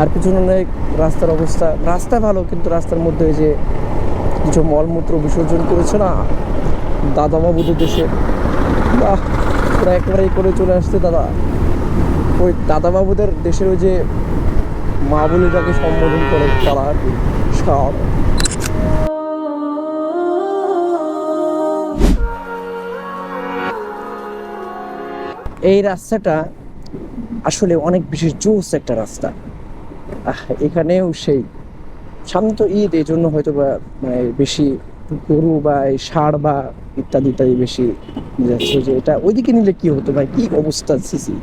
আর পিছনে অনেক রাস্তার অবস্থা, রাস্তা ভালো, কিন্তু রাস্তার মধ্যে ওই যে কিছু মলমূত্র বিসর্জন করেছে না? দাদা বাবুদের দেশে। বাহ, ওরা একেবারেই করে চলে আসছে দাদা। ওই দাদা বাবুদের দেশের ওই যে মা বলে যাকে সম্বোধন করে তারা সব এই রাস্তাটা আসলে অনেক বেশি জোস একটা রাস্তা। এখানেও সেই সামনে তো ঈদ এই জন্য হয়তো বা মানে বেশি গরু বা এই বা ইত্যাদি ইত্যাদি বেশি যাচ্ছে। যে এটা ওইদিকে নিলে কি হতো? ভাই কি অবস্থা সিসি?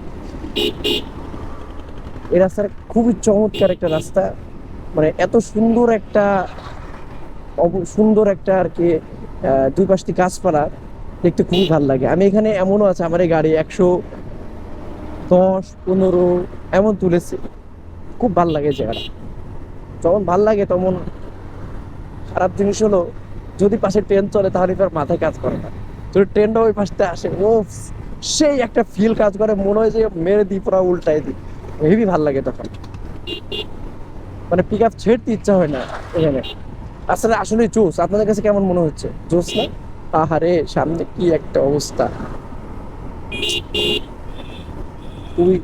এই রাস্তাটা খুবই চমৎকার একটা রাস্তা। মানে এত সুন্দর একটা সুন্দর একটা আর কি দুই পাশটি গাছপালা, দেখতে খুবই ভালো লাগে। আমি এখানে এমনও আছে, আমার এই গাড়ি একশো দশ, পনেরো, এমন তুলেছে। খুব ভালো লাগে জায়গাটা। যখন ভালো লাগে তখন খারাপ জিনিস হলো যদি পাশে ট্রেন চলে তাহলে তার মাথায় কাজ করে না। যদি ট্রেনটা ওই পাশতে আসে ও সেই একটা ফিল কাজ করে, মনে হয় যে মেরে দিই, পুরো উল্টাই দিই। হেভি ভালো লাগে তখন। মানে পিক আপ ছেড়তে ইচ্ছা হয় না এখানে। আসলে আসলে জোস। আপনাদের কাছে কেমন মনে হচ্ছে? জোস না? আহারে, সামনে কি একটা অবস্থা। খুবই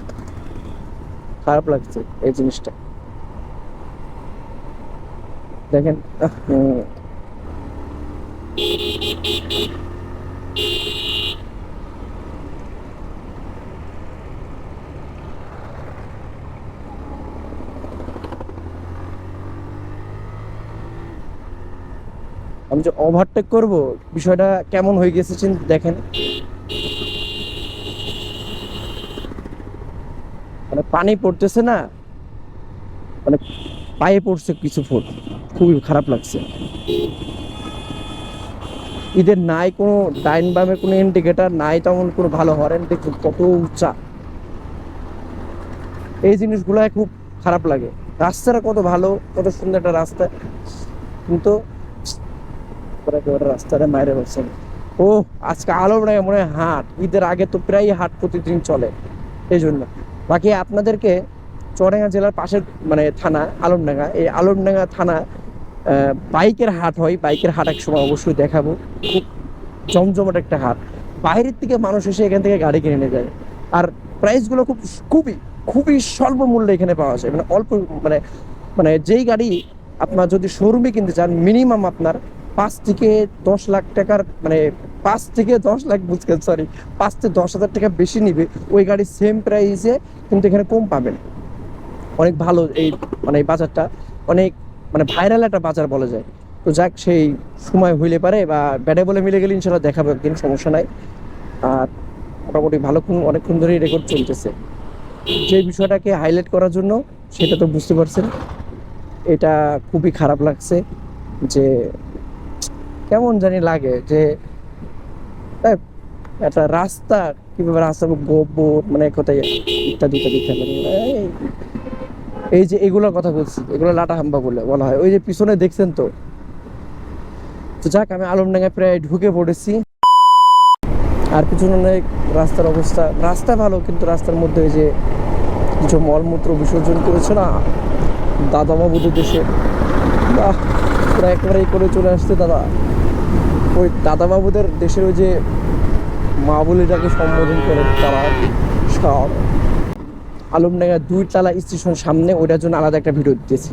খারাপ লাগছে এই জিনিসটা। দেখেন আমি যে ওভারটেক করব বিষয়টা কেমন হয়ে গেছে দেখেন। মানে পানি পড়তেছে না মানে পায়ে পড়ছে কিছু ফুট খুবই খারাপ লাগছে। ঈদের নাই কোনো ডাইন বামে কোনো ইন্ডিকেটার নাই তেমন কোনো ভালো হরেন দেখুন কত উঁচা এই জিনিসগুলো খুব খারাপ লাগে। রাস্তাটা কত ভালো, কত সুন্দর একটা রাস্তা, কিন্তু রাস্তাটা মাইরে হচ্ছে ও আজকে আলো মনে হয় হাট। ঈদের আগে তো প্রায় হাট প্রতিদিন চলে, এই জন্য। বাকি আপনাদেরকে চুয়াডাঙ্গা জেলার পাশের মানে থানা, আলমডাঙ্গা, এই আলমডাঙ্গা থানা বাইকের হাট হয়। বাইকের হাট এক সময় অবশ্যই দেখাবো। খুব জমজমাট একটা হাট। বাইরের থেকে মানুষ এসে এখান থেকে গাড়ি কিনে নিয়ে যায়। আর প্রাইসগুলো খুব, খুবই খুবই স্বল্প মূল্যে এখানে পাওয়া যায়। মানে অল্প মানে মানে যেই গাড়ি আপনার যদি শোরুমে কিনতে চান, মিনিমাম আপনার পাঁচ থেকে দশ লাখ টাকার মানে পাঁচ থেকে দশ লাখ বুঝছেন সরি পাঁচ থেকে দশ হাজার টাকা বেশি নিবে, ওই গাড়ি সেম প্রাইসে কিন্তু এখানে কম পাবেন। অনেক ভালো এই মানে এই বাজারটা, অনেক মানে ভাইরাল একটা বাজার বলা যায়। তো যাক, সেই সময় হইলে পারে বা ব্যাটে বলে মিলে গেলে ইনশাল্লাহ দেখাবো, একদিন সমস্যা নাই। আর মোটামুটি ভালোক্ষণ, অনেকক্ষণ ধরেই রেকর্ড চলতেছে। যে বিষয়টাকে হাইলাইট করার জন্য সেটা তো বুঝতে পারছেন। এটা খুবই খারাপ লাগছে যে কেমন জানি লাগে যে একটা রাস্তা, কীভাবে রাস্তা গোবর মানে কোথায় ইত্যাদি ইত্যাদি এই যে এগুলোর কথা বলছি, এগুলো লাটা হাম্বা বলে বলা হয়। ওই যে পিছনে দেখছেন তো? তো যাক, আমি আলমডাঙ্গায় প্রায় ঢুকে পড়েছি। আর পিছনে অনেক রাস্তার অবস্থা। রাস্তা ভালো, কিন্তু রাস্তার মধ্যে ওই যে কিছু মলমূত্র বিসর্জন করেছে না? দাদা বাবুদের দেশে। বাহ, ওরা করে চলে আসছে, দাদা। ওই দাদাবাবুদের দেশের ওই যে মা বলে যাকে সম্বোধন করে তারা আলমডাঙ্গা দুই তালা স্টেশন সামনে, ওইটার জন্য আলাদা একটা ভিডিও দিতেছি